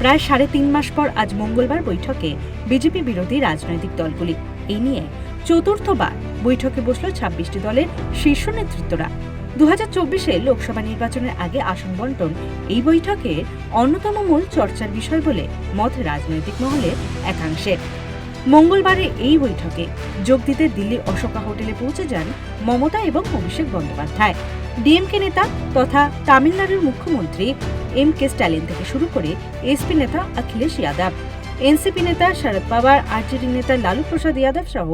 প্রায় সাড়ে তিন মাস পর আজ মঙ্গলবার বৈঠকে বিজেপি বিরোধী রাজনৈতিক দলগুলি। এই নিয়ে চতুর্থবার বৈঠকে বসল ছাব্বিশটি দলের শীর্ষ নেতৃত্বরা। দু চব্বিশে লোকসভা নির্বাচনের আগে আসন বন্টন এই বৈঠকে অন্যতম মূল চর্চার বিষয় বলে মত রাজনৈতিক মহলের একাংশের মঙ্গলবারে এই বৈঠকে যোগ দিতে দিল্লির অশোকা হোটেলে পৌঁছে যান মমতা এবং অভিষেক বন্দ্যোপাধ্যায়। ডিএমকে নেতা তথা তামিলনাড়ুর মুখ্যমন্ত্রী এম কে স্ট্যালিন থেকে শুরু করে এসপি নেতা অখিলেশ যাদব এনসিপি নেতা শরদ পাওয়ার আরজেডি নেতা লালু প্রসাদ যাদব সহ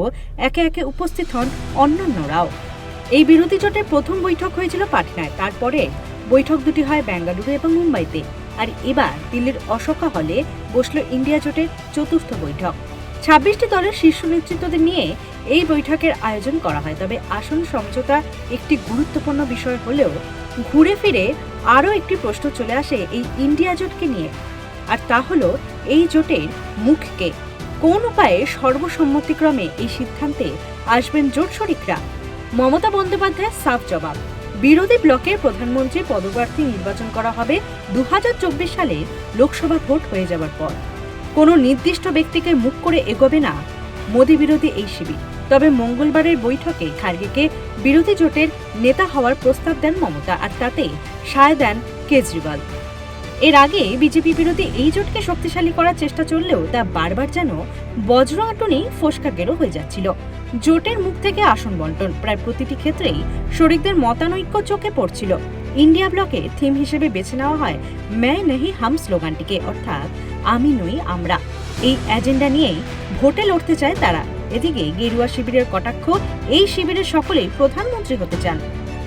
একে একে উপস্থিত হন অন্যান্যরাও। এই বিরোধী জোটের প্রথম বৈঠক হয়েছিল পাটনায়, তারপরে বৈঠক দুটি হয় বেঙ্গালুরু এবং মুম্বাইতে। আর এবার দিল্লির অশোকা হলে বসল ইন্ডিয়া জোটের চতুর্থ বৈঠক। ছাব্বিশটি দলের শীর্ষ নেতৃত্বদের নিয়ে এই বৈঠকের আয়োজন করা হয়। তবে আসন সমঝোতা একটি গুরুত্বপূর্ণ বিষয় হলেও ঘুরে ফিরে আরও একটি প্রশ্ন চলে আসে এই ইন্ডিয়া জোটকে নিয়ে। আর তা হলো, এই জোটের মুখকে কোন উপায়ে সর্বসম্মতিক্রমে এই সিদ্ধান্তে আসবেন জোট শরিকরা? মমতা বন্দ্যোপাধ্যায়ের সাফ জবাব। বিরোধী ব্লকের প্রধানমন্ত্রী পদপ্রার্থী নির্বাচন করা হবে দু হাজার চব্বিশ সালে লোকসভা ভোট হয়ে যাওয়ার পর। কোনো নির্দিষ্ট ব্যক্তিকে মুখ করে এগোবে না। মোদি বিরোধী এই শিবির। তবে মঙ্গলবারের বৈঠকে খার্গেকে বিরোধী জোটের নেতা হওয়ার প্রস্তাব দেন মমতা আর তাতে সায় দেন কেজরিওয়াল। এর আগে বিজেপি বিরোধী এই জোটকে শক্তিশালী করার চেষ্টা চললেও তা বারবার যেন বজ্র আটনেই ফোসকা গেরো হয়ে যাচ্ছিল। জোটের মুখ থেকে আসন বন্টন, প্রায় প্রতিটি ক্ষেত্রেই শরিকদের মতানৈক্য চোখে পড়ছিল। ইন্ডিয়া ব্লকে থিম হিসেবে বেছে নেওয়া হয় ম্যায় নেহি হাম স্লোগানটিকে, অর্থাৎ আমি নই আমরা। এই এজেন্ডা নিয়েই ভোটে লড়তে চায় তারা। এদিকে গেরুয়া শিবিরের কটাক্ষ, এই শিবিরের সকলেই প্রধানমন্ত্রী হতে চান।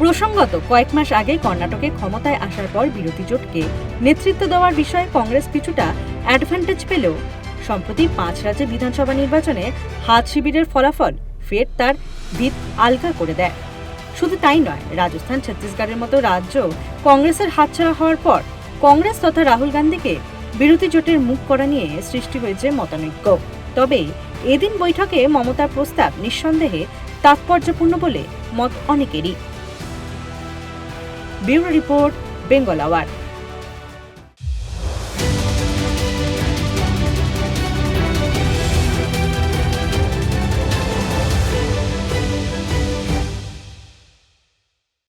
প্রসঙ্গত, কয়েক মাস আগে কর্ণাটকে ক্ষমতায় আসার পর বিরোধী জোটকে নেতৃত্ব দেওয়ার বিষয়ে কংগ্রেস কিছুটা অ্যাডভান্টেজ পেলেও, সম্প্রতি পাঁচ রাজ্যে বিধানসভা নির্বাচনে হাত শিবিরের ফলাফল ফের তার ভিত আলগা করে দেয়। শুধু তাই নয়, রাজস্থান, ছত্তিশগড়ের মতো রাজ্য কংগ্রেসের হাতছাড়া হওয়ার পর কংগ্রেস তথা রাহুল গান্ধীকে বিরোধী জোটের মুখ করা নিয়ে সৃষ্টি হয়েছে মতানৈক্য। তবে এদিন বৈঠকে মমতার প্রস্তাব নিঃসন্দেহে তাৎপর্যপূর্ণ বলে মত অনেকেরই। Bureau report Bengal hour